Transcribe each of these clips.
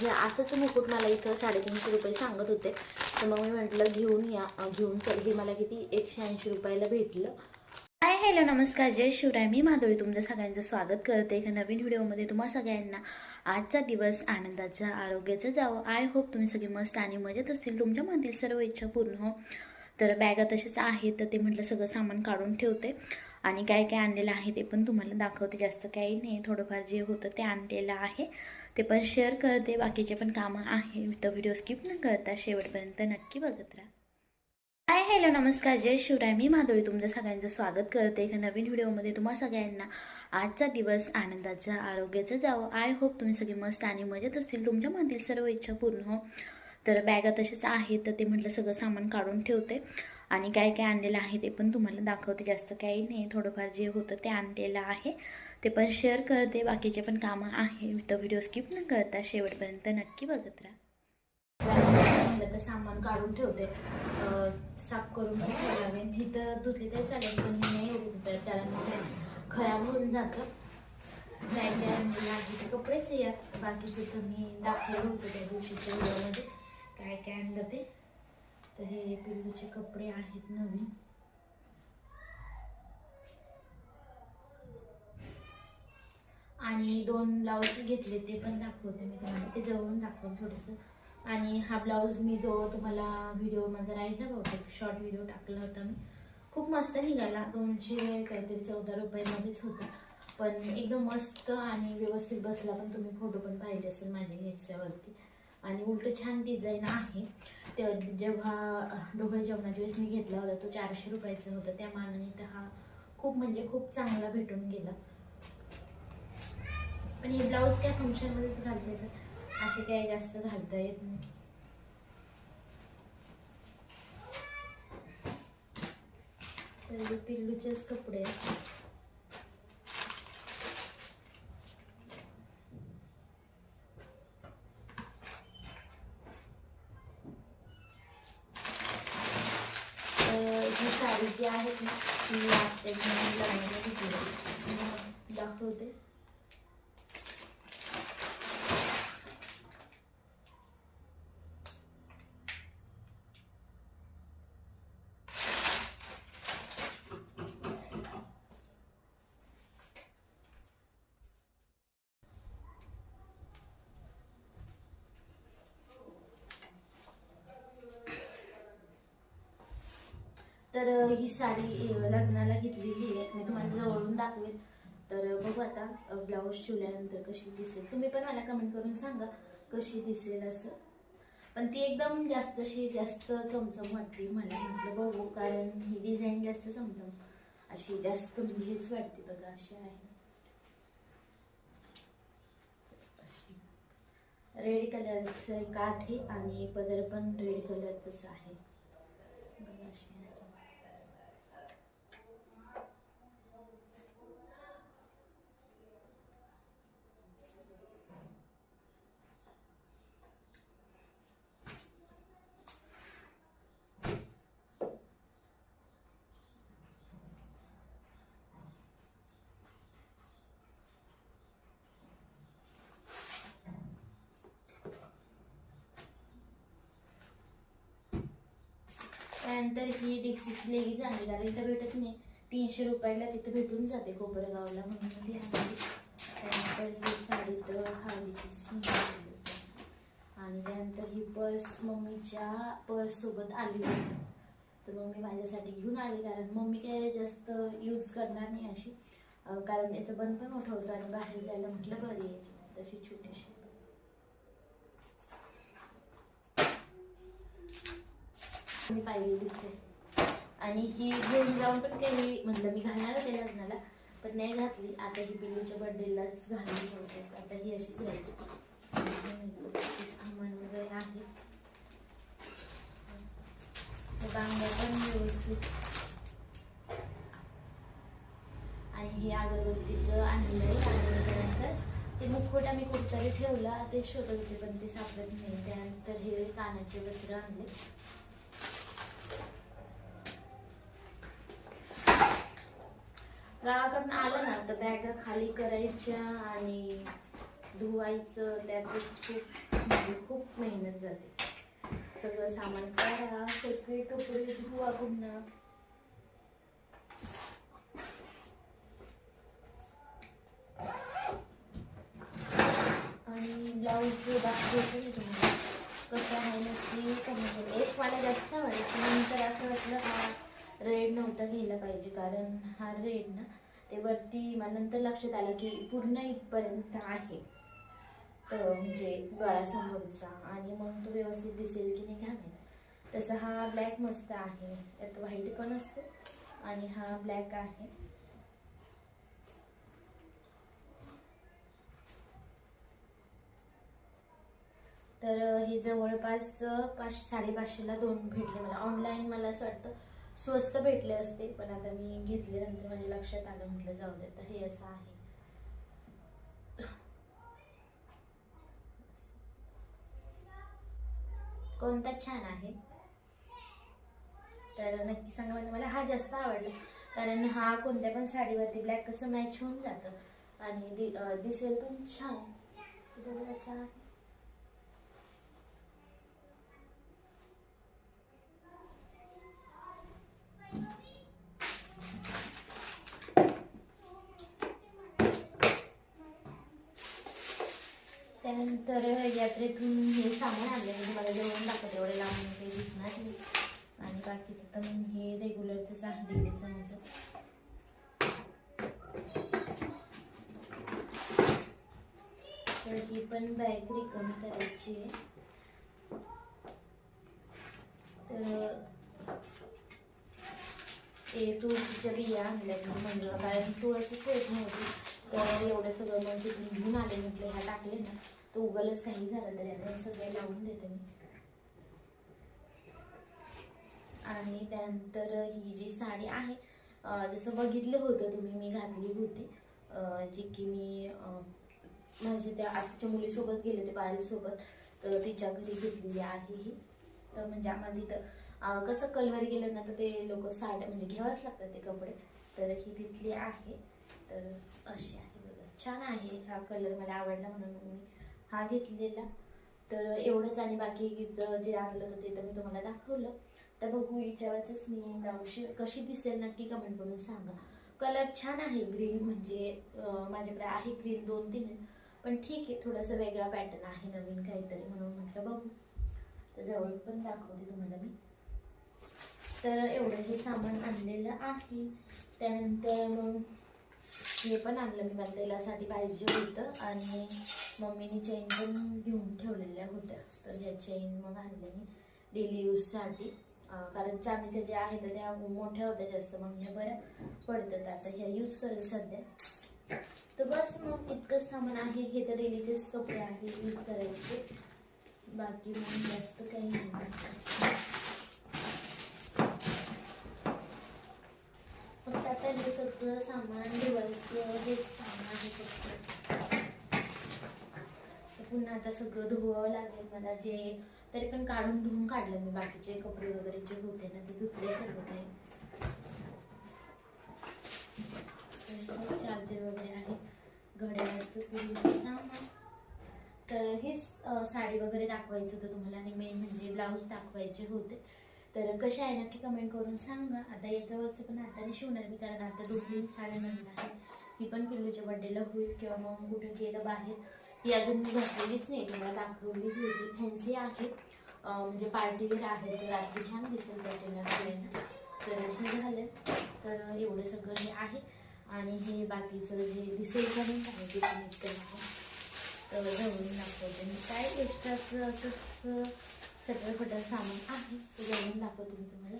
हे असंच मुकुट मला इथं साडेतीनशे रुपये सांगत होते. तर मग मी म्हटलं घेऊन या घेऊन चल. हे मला किती? एकशे ऐंशी रुपयाला भेटलं. हाय हॅलो नमस्कार. जय शिवराय. मी माधुरी तुमचं सगळ्यांचं स्वागत करते. एका नवीन व्हिडिओमध्ये तुम्हा सगळ्यांना आजचा दिवस आनंदाचा आरोग्याचा जावं. आय होप तुम्ही सगळे मस्त आणि मजेत असतील. तुमच्या मनातील सर्व इच्छा पूर्ण हो. तर बॅगा तसेच आहेत तर ते म्हटलं सगळं सामान काढून ठेवते. आणि काय काय आणलेलं आहे ते पण तुम्हाला दाखवते. जास्त काही नाही. थोडंफार जे होतं ते आणलेलं आहे. ते पण शेअर करते. बाकीचे पण कामं आहे. तर व्हिडिओ स्किप न करता शेवटपर्यंत नक्की बघत राहा. हाय हॅलो नमस्कार. जय शिवराय. मी माधुरी. तुमचं सगळ्यांचं स्वागत करते. एका नवीन व्हिडिओमध्ये तुम्हा सगळ्यांना आजचा दिवस आनंदाचा आरोग्याचा जावं. आय होप तुम्ही सगळे मस्त आणि मजेत असतील. तुमच्या मनातील सर्व इच्छा पूर्ण हो. तर बॅगा तसेच आहेत तर ते म्हटलं सगळं सामान काढून ठेवते. आणि काय काय आणलेलं आहे ते पण तुम्हाला दाखवते. जास्त काही नाही. थोडंफार जे होतं ते आणलेलं आहे. ते पण शेअर करते. बाकीचे पण कामं आहे. तर व्हिडिओ स्किप न करता शेवटपर्यंत नक्की बघत राहा. तर सामान काढून ठेवते. साफ करून ठेवावे तिथं धुतली तरी चालेल पण नाही त्याला मग ते खराब होऊन जातं. नाही आणलेलं आहे. ते कपडेच या बाकीचे तर मी दाखवलं होतं त्या दिवशीच्या व्हिडिओमध्ये काय काय आणलं ते. तर हे पिल्लूचे कपडे आहेत नवीन. आणि दोन ब्लाऊज घेतले ते पण दाखवते मी तुम्हाला. ते जवळून दाखवते थोडंसं. आणि हा ब्लाऊज मी जो तुम्हाला व्हिडिओ माझा राहील ना बहुतेक शॉर्ट व्हिडिओ टाकला होता मी. खूप मस्त निघाला. दोनशे काहीतरी चौदा रुपयामध्येच होता. पण एकदम मस्त आणि व्यवस्थित बसला पण तुम्ही फोटो पण पाहिले असेल माझ्या ह्याच्यावरती. आणि उलट छान डिझाईन आहे. ते जेव्हा ढोबळ जेवणाच्या वेळेस मी घेतला होता तो चारशे रुपयाचा होता. त्या मानाने तर हा खूप म्हणजे खूप चांगला भेटून गेला. पण हे ब्लाऊज काय फंक्शनमध्येच घालता येतात असे काय जास्त घालता येत नाही. तर पिल्लूचेच कपडे आहेत. साडी जी आहे ना ती आत्या लग्नाला घेतली दाखवते तर ही साडी लग्नाला घेतलेली आहे. मी तुम्हाला जवळून दाखवेल तर बघू आता ब्लाऊज शिवल्यानंतर कशी दिसेल. तुम्ही पण मला कमेंट करून सांगा कशी दिसेल असं. पण ती एकदम जास्त अशी जास्त चमचम वाटते मला. म्हटलं बघू कारण ही डिझाईन जास्त चमचम. अशी जास्त म्हणजे हेच वाटते बघा अशी आहे. रेड कलरचं एक काठ आहे आणि पदर पण रेड कलरचंच आहे. बघा अशी आहे. त्यानंतर ही डिक्सीची लेगी आणली कारण इथं भेटत नाही. तीनशे रुपयाला तिथं भेटून जाते कोपरगावला म्हणून ती आणली त्यानंतर ही साडी तर हळदीची आणि त्यानंतर ही पर्स मम्मीच्या पर्ससोबत आली होती. तर मम्मी माझ्यासाठी घेऊन आली कारण मम्मी काय जास्त यूज करणार नाही अशी. कारण याचं बंद पण मोठं होतं आणि बाहेर जायला म्हटलं बरी आहे. तशी छोटीशी. मी पाहिलेलीच आहे. आणि ही घेऊन जाऊन पण काही म्हटलं मी घालणार होते लग्नाला पण नाही घातली. आता ही बिल्लूच्या बर्थडेलाच घालून ठेवते. आता ही अशीच राहिली सामान वगैरे आहे. बांगड्या पण व्यवस्थित. आणि हे अगरबत्तीचं आणलेलं आहे ते मुखवटा मी कुठतरी ठेवला. ते शोधत होते पण ते सापडत नाही. त्यानंतर हे कानाचे वस्त्र आणले. गावाकडनं आलं ना तर बॅगा खाली करायच्या आणि धुवायचं त्यात खूप म्हणजे खूप मेहनत जाते. सगळं सामान काढा सगळे कपडे धुवा पुन्हा. आणि ब्लाऊज दाखवते कसं आहे नक्की म्हणजे कमी एक मला जास्त आवडायचं नंतर असं वाटलं का रेड नव्हता घ्यायला पाहिजे कारण हा रेड ना ते वरती मला नंतर लक्षात आलं की पूर्ण इथपर्यंत आहे. तर म्हणजे गळासमोरचा आणि मग तो व्यवस्थित दिसेल की नाही घ्यावे तसा हा ब्लॅक मस्त आहे यात व्हाईट पण असतो आणि हा ब्लॅक आहे. तर हे जवळपास पाचशे साडेपाचशेला दोन भेटले मला. ऑनलाईन मला असं वाटतं स्वस्त भेटले असते पण आता मी घेतले नंतर माझ्या लक्षात आलं म्हटलं जाऊ दे तर हे असं आहे. कोणता छान आहे? तर नक्की सांगा मला मला हा जास्त आवडला. कारण हा कोणत्या पण साडीवरती ब्लॅक कसं मॅच होऊन जातं. आणि दि दिसेल पण छान. असा आहे त्यानंतर यात्रेतून हे सामान आले म्हणजे मला जेवण दाखवत एवढे लांब काही दिसणार नाही. आणि बाकीचं तर मग हे रेग्युलरचंच आहे डेलीचं माझं तर ही पण बॅग रिकम करायची आहे. तर ते तुळशीच्या बिया आणल्या म्हणलं कारण तुळशी होत नव्हती. तर एवढं सगळं मग तिथून घेऊन आले म्हटलं ह्या टाकले ना. तो उगलच काही झालं तरी आता सगळे लावून देते मी. आणि त्यानंतर ही जी साडी आहे जसं बघितलं होतं तुम्ही मी घातली होती. जी की मी माझ्या त्या आजच्या मुलीसोबत गेले होते बाळीसोबत तर तिच्या घरी घेतलेली आहे ही. तर म्हणजे आम्हाला तिथं कसं कलवर गेलं ना तर ते लोक साड्या म्हणजे घ्यावंच लागतात ते कपडे. तर ही तिथली आहे. तर अशी आहे बघा. छान आहे हा कलर मला आवडला म्हणून मी हा घेतलेला. तर एवढंच आणि बाकी जे आणलं होतं ते तर मी तुम्हाला दाखवलं. तर बघू हिच्यावरच मी ब्लाऊज कशी दिसेल नक्की कमेंट करून सांगा. कलर छान आहे ग्रीन म्हणजे माझ्याकडे आहे ग्रीन दोन तीन. पण ठीक आहे थोडासा वेगळा पॅटर्न आहे नवीन काहीतरी म्हणून म्हटलं बघू. तर जवळ पण दाखवते तुम्हाला मी. तर एवढं हे सामान आणलेलं आहे. त्यानंतर मग हे पण आणलं मी मला तेलासाठी पाहिजे होतं. आणि मम्मीने चेन पण घेऊन ठेवलेल्या होत्या. तर ह्या चेन मग आणल्या मी डेली यूजसाठी कारण चांदीच्या ज्या आहेत त्या मोठ्या होत्या जास्त मग ह्या बऱ्या पडतात. आता ह्या यूज करेल सध्या. तर बस मग इतकंच सामान आहे. हे तर डेलीचेच कपडे आहे यूज करायचे. बाकी मग जास्त काही नाही. फक्त आता हे सगळं सामान ठेवायचं हेच सामान आहे फक्त. पुन्हा आता सगळं धुवावं लागेल मला जे तरी पण काढून धुवून काढलं मी बाकीचे कपडे वगैरे जे होते ना ते धुतले सर्व काही चार्जर वगैरे आहे. घड्याळाचं पूर्ण सामान. तर हेच साडी वगैरे दाखवायचं होतं तुम्हाला आणि मेन म्हणजे ब्लाऊज दाखवायचे होते. तर कशा आहे नक्की कमेंट करून सांगा. आता याच्यावरचं पण हाताने शिवणार मी कारण आता दोन तीन साड्या नवीन आहे ही पण पिल्लूच्या बड्डेला होईल किंवा मग कुठे गेलं बाहेर. ही अजून मी घातलेलीच नाही. तुम्हाला दाखवली होती. फॅन्सी आहे. म्हणजे पार्टीवेअर आहे. तर रात्री छान दिसेल बड्डेला सगळ्यांना तर हे झालं तर एवढं सगळं हे आहे. आणि हे बाकीचं जे दिसेल करून आहे ते पण आहे तर जवळून दाखवते. मी काय एक्स्ट्राचं असंच सगळं फटं सामान आहे ते जवळून दाखवते मी तुम्हाला.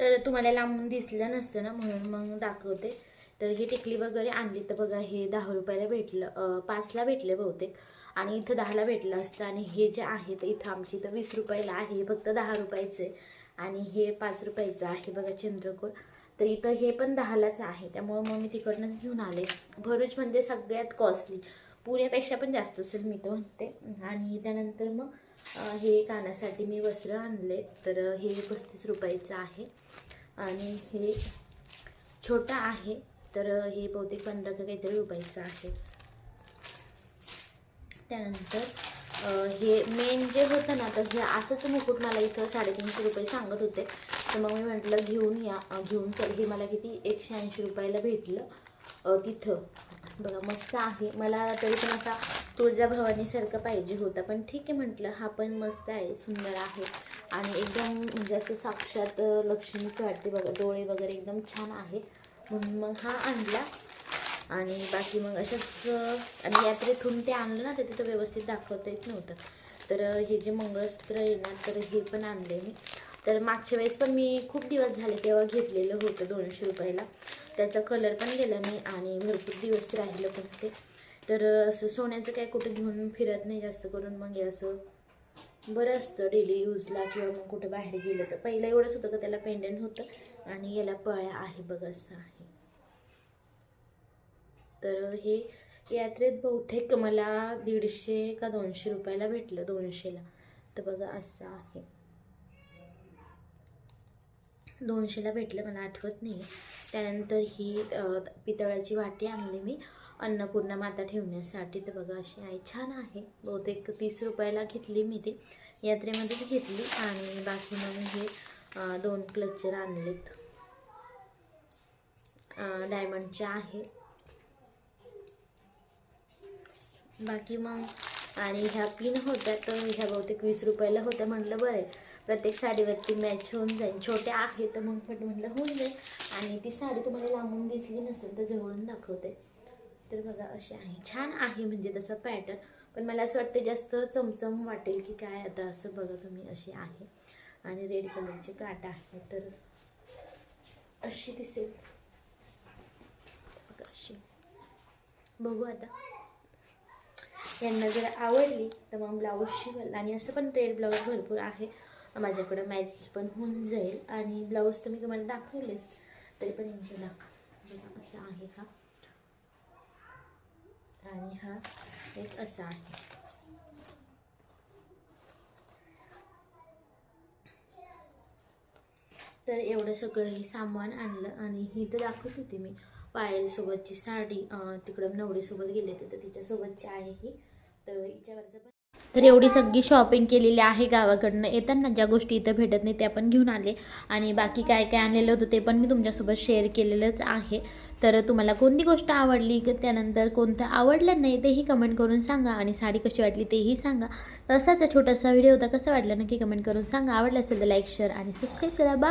तर तुम्हाला लांबून दिसलं नसतं ना म्हणून मग दाखवते. तर ही टिकली वगैरे आणली तर बघा हे दहा रुपयाला भेटलं पाचला भेटले बहुतेक. आणि इथं दहाला भेटलं असतं आणि हे जे आहे तर इथं आमची इथं वीस रुपयाला आहे. हे फक्त दहा रुपयाचं आहे. आणि हे पाच रुपयाचं आहे बघा चंद्रकोर. तर इथं हे पण दहालाच आहे. त्यामुळं मग मी तिकडनंच घेऊन आले. भरूचमध्ये म्हणजे सगळ्यात कॉस्टली पुण्यापेक्षा पण जास्त असेल मी तर म्हणते. आणि त्यानंतर मग हे कानासाठी मी वस्त्र आणले. तर हे पस्तीस रुपयाचं आहे. आणि हे छोटं आहे. तर हे बहुतेक पंधरा का काहीतरी रुपयाचं आहे. त्यानंतर हे मेन जे होतं ना तर हे असंच मुकुट मला इथं साडेतीनशे रुपये सांगत होते. तर मग मी म्हटलं घेऊन या घेऊन तर हे मला किती? एकशे ऐंशी रुपयाला भेटलं तिथं. बघा मस्त आहे. मला तरी पण असा तुळजाभवानीसारखं पाहिजे होता. पण ठीक आहे म्हटलं हा पण मस्त आहे सुंदर आहे. आणि एकदम म्हणजे असं साक्षात लक्ष्मीचं वाटते बघा. डोळे वगैरे एकदम छान आहे. म्हणून मग हा आणला. आणि बाकी मग अशाच आणि यात्रेतून ते आणलं ना तर तिथं व्यवस्थित दाखवता येत नव्हतं. तर हे जे मंगळसूत्र आहे ना तर हे पण आणले मी. तर मागच्या वेळेस पण मी खूप दिवस झाले तेव्हा घेतलेलं होतं दोनशे रुपयाला. त्याचा कलर पण गेला नाही आणि भरपूर दिवस राहिलं पण ते. तर असं सोन्याचं काय कुठं घेऊन फिरत नाही जास्त करून. मग हे असं बरं असतं डेली यूजला किंवा मग कुठं बाहेर गेलं तर. पहिलं एवढंच होतं का त्याला पेंडंट होतं आणि याला पळ्या आहे बघ असं आहे. तर हे यात्रेत बहुतेक मला दीडशे का दोनशे रुपयाला भेटलं दोनशेला तर बघा असं आहे. दोनशेला भेटलं मला आठवत नाही. त्यानंतर ही पितळाची वाटी आणली मी. अन्नपूर्णा माता ठेवण्यासाठी तर बघा अशी आहे छान आहे. बहुतेक तीस रुपयाला घेतली मी ती. यात्रेमध्येच घेतली आणि बाकी मग हे दोन क्लचर आणलेत. डायमंडचे आहे. बाकी मग आणि ह्या पिन होत्या तर ह्या बहुतेक वीस रुपयाला होत्या. म्हटलं बरं प्रत्येक साडीवरती मॅच होऊन जाईल. छोट्या आहे तर मग पण म्हटलं होऊन जाईल. आणि ती साडी तुम्हाला लांबून दिसली नसेल तर जवळून दाखवते. तर बघा अशी आहे. छान आहे म्हणजे तसं पॅटर्न पण मला असं वाटतं जास्त चमचम वाटेल की काय आता असं बघा तुम्ही अशी आहे. आणि रेड कलरचे काट आहे. तर अशी दिसेल. अशी. बघू आता. यांना जर आवडली तर मग ब्लाऊज शिवेल आणि असं पण रेड ब्लाऊज भरपूर आहे. माझ्याकडं मॅच पण होऊन जाईल. आणि ब्लाऊज तर मी तुम्हाला दाखवलेच. तरी पण यांचं दाखव. बघा असं आहे का? आणि हा एक असा आहे. तर एवढं सगळं हे सामान आणलं आणि ही तर दाखवत होती मी. पायलसोबतची साडी तिकडं नवरीसोबत गेले होते तर तिच्यासोबतची आहे ही. तर हिच्यावरचं पण तर एवढी सगळी शॉपिंग केलेली आहे गावाकडनं. येताना ज्या गोष्टी इथं भेटत नाही त्या पण घेऊन आले. आणि बाकी काय काय आणलेलं होतं ते पण मी तुमच्यासोबत शेअर केलेलंच आहे. तर तुम्हाला कोणती गोष्ट आवडली की त्यानंतर कोणतं आवडलं नाही तेही कमेंट करून सांगा आणि साडी कशी वाटली तेही सांगा. तर असाच छोटासा व्हिडिओ होता कसा वाटला नक्की कमेंट करून सांगा. आवडलं असेल तर लाईक शेअर आणि सबस्क्राईब करा. बा